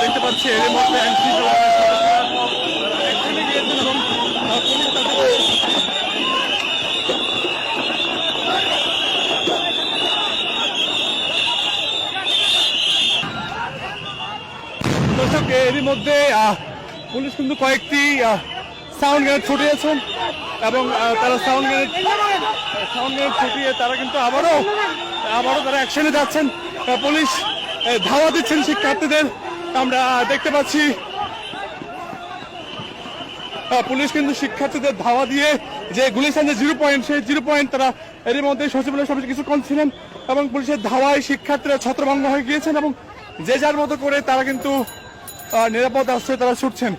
দেখতে পাচ্ছি এর মধ্যে দর্শক এরই মধ্যে পুলিশ কিন্তু কয়েকটি সাউন্ড গ্রেনেড ছুটিয়েছেন এবং তারা সাউন্ড গ্রেনেড সাউন্ড গ্রেনেড ছুটিয়ে তারা কিন্তু আবারও আবারও তারা অ্যাকশনে যাচ্ছেন। পুলিশ ধাওয়া দিচ্ছেন শিক্ষার্থীদের। আমরা দেখতে পাচ্ছি পুলিশ কিন্তু শিক্ষার্থীদের ধাওয়া দিয়ে যে গুলিস্তান যে জিরো পয়েন্ট সেই জিরো পয়েন্ট তারা এরই মধ্যে সচিবালয় সমাজে কিছুক্ষণ ছিলেন এবং পুলিশের ধাওয়ায় শিক্ষার্থীরা ছত্রভঙ্গ হয়ে গিয়েছেন এবং যে যার মতো করে তারা কিন্তু নিরাপদ আশ্রয়ে তারা ছুটছেন।